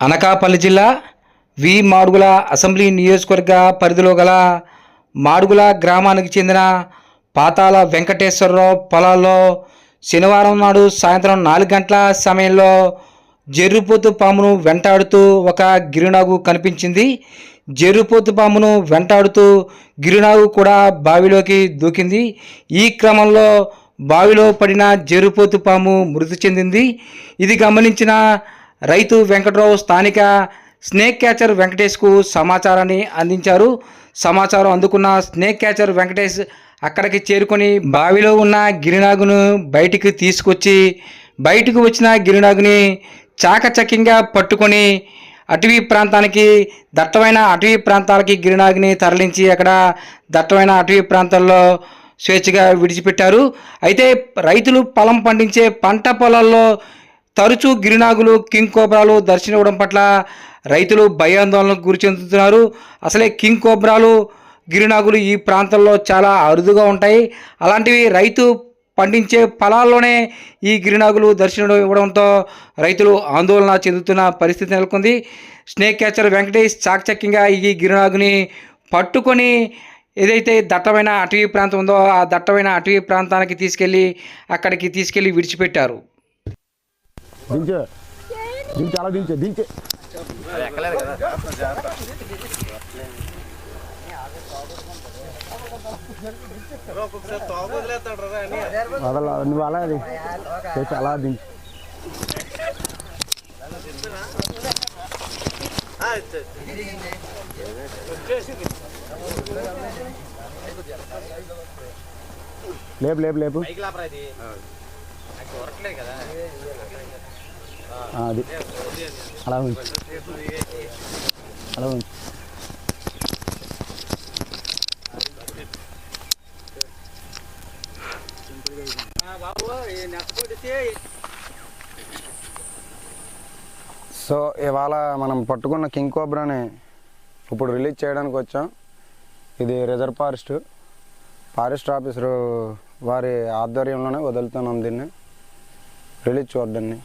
అనకాపల్లి జిల్లా వి మాడుగుల అసెంబ్లీ నియోజకవర్గ పరిధిలో గల మాడుగుల గ్రామానికి చెందిన పాతాల వెంకటేశ్వరరావు పొలాల్లో శనివారం నాడు సాయంత్రం నాలుగు గంటల సమయంలో జెర్రుపోతు పామును వెంటాడుతూ ఒక గిరినాగు కనిపించింది. జెర్రుపోతు పామును వెంటాడుతూ గిరినాగు కూడా బావిలోకి దూకింది. ఈ క్రమంలో బావిలో పడిన జెర్రుపోతు పాము మృతి చెందింది. ఇది గమనించిన రైతు వెంకట్రావు స్థానిక స్నేక్ క్యాచర్ వెంకటేష్కు సమాచారాన్ని అందించారు. సమాచారం అందుకున్న స్నేక్ క్యాచర్ వెంకటేష్ అక్కడికి చేరుకొని బావిలో ఉన్న గిరినాగును బయటికి తీసుకొచ్చి బయటకు వచ్చిన గిరినాగుని చాకచక్యంగా పట్టుకొని అటవీ ప్రాంతానికి దట్టమైన అటవీ ప్రాంతాలకి గిరినాగిని తరలించి అక్కడ దట్టమైన అటవీ ప్రాంతాల్లో స్వేచ్ఛగా విడిచిపెట్టారు. అయితే రైతులు పొలం పండించే పంట పొలాల్లో తరచూ గిరినాగులు కింగ్ కోబ్రాలు దర్శనమివ్వడం పట్ల రైతులు భయాందోళనకు గురి చెందుతున్నారు. అసలే కింగ్ కోబ్రాలు గిరినాగులు ఈ ప్రాంతంలో చాలా అరుదుగా ఉంటాయి. అలాంటివి రైతు పండించే పొలాల్లోనే ఈ గిరినాగులు దర్శనం ఇవ్వడంతో రైతులు ఆందోళన చెందుతున్న పరిస్థితి నెలకొంది. స్నేక్ క్యాచర్ వెంకటేష్ చాకచక్యంగా ఈ గిరినాగుని పట్టుకొని ఏదైతే దట్టమైన అటవీ ప్రాంతం ఉందో ఆ దట్టమైన అటవీ ప్రాంతానికి తీసుకెళ్ళి అక్కడికి తీసుకెళ్ళి విడిచిపెట్టారు. దించే. దించే అలా దించే దించే. వదల నువ్వు అలా అది చేసి అలా దించు. లేపు లేపు లేపు. కదా. అది. అలా ఉంచు అలా ఉంచు సో ఇవాళ మనం పట్టుకున్న కింగ్ కోబ్రాని ఇప్పుడు రిలీజ్ చేయడానికి వచ్చాం. ఇది రిజర్వ్ ఫారెస్ట్ ఫారెస్ట్ ఆఫీసరు వారి ఆధ్వర్యంలోనే వదులుతున్నాం దీన్ని. రిలీజ్ చూద్దాన్ని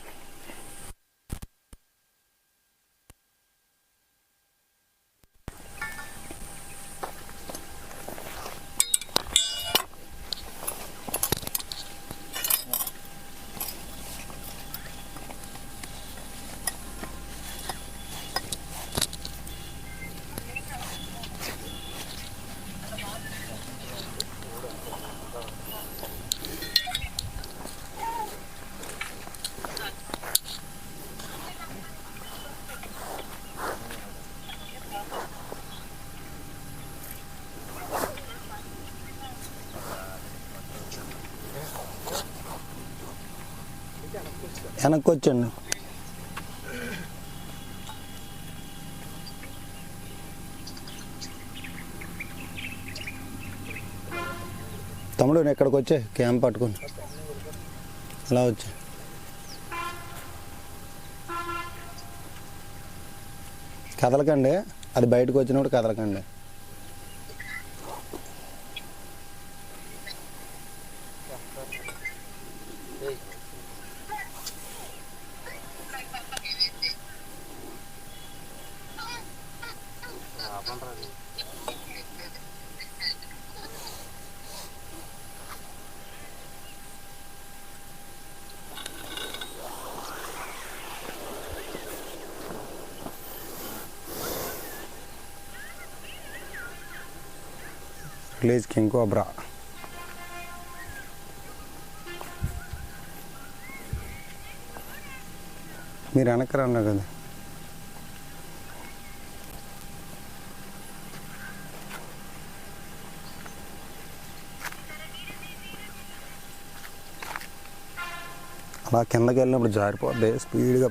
వెనక్కి వచ్చండి తమ్ముడు నేను ఇక్కడికి వచ్చే క్యాంప్ పట్టుకొని. అలా వచ్చా. కదలకండి. అది బయటకు వచ్చినప్పుడు కదలకండి. Release king cobra. మీరు వెనక్కి రండి కదా. అలా కిందకి వెళ్ళినప్పుడు జారిపోద్ది స్పీడ్గా